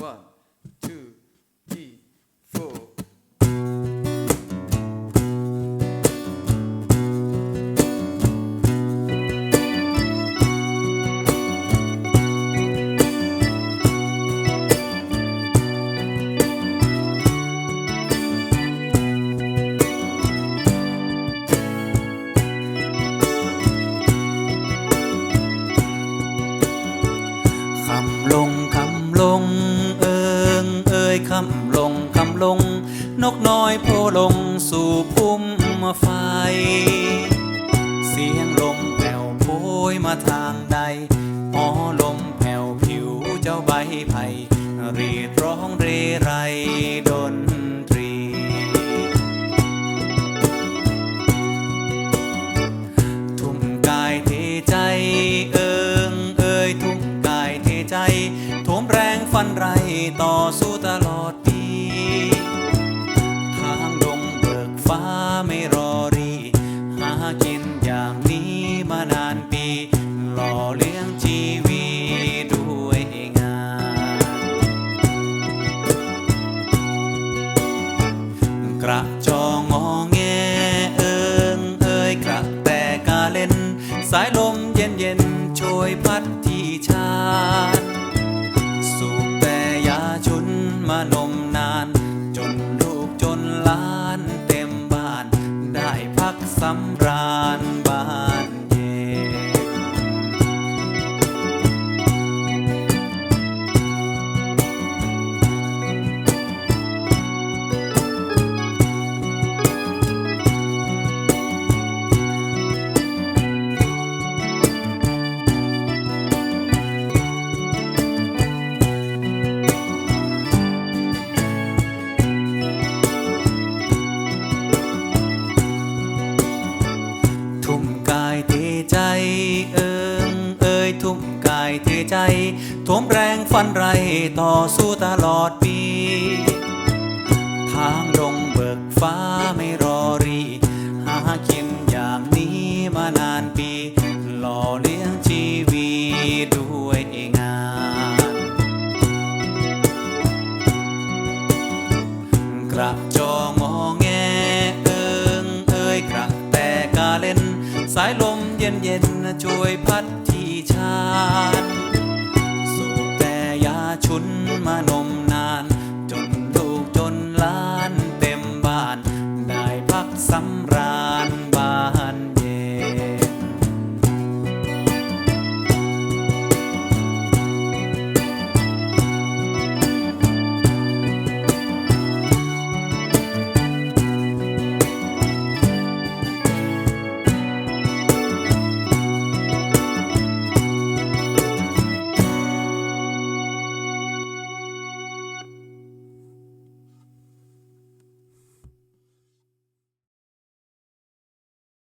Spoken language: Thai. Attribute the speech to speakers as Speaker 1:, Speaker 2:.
Speaker 1: Mano,
Speaker 2: น้อยโพลงสู่พุ่มไฟ เสียงลมแผ่วโพยมาทางใดอ๋อลมแผ่วผิวเจ้าใบไผ่รีดร้องเรไรดนตรี ทุ่มกายเทใจเอิงเอ่ยทุ่มกายเทใจโถมแรงฟันไรต่อสู้ตลอด มานานปี หล่อเลี้ยงชีว ทุ่มกายเทใจโถมแรงฟันไรต่อสู้ตลอดปี ทางลงเบิกฟ้าไม่รอรี หากินอย่างนี้มานานปี หล่อเลี้ยงชีวีด้วยงาน กระ สายลมเย็นเย็นช่วยพัดที่ชาญสูบแต่ยาชุนมานมนาน จนลูกจนล้านเต็มบ้าน ได้พักสำราญ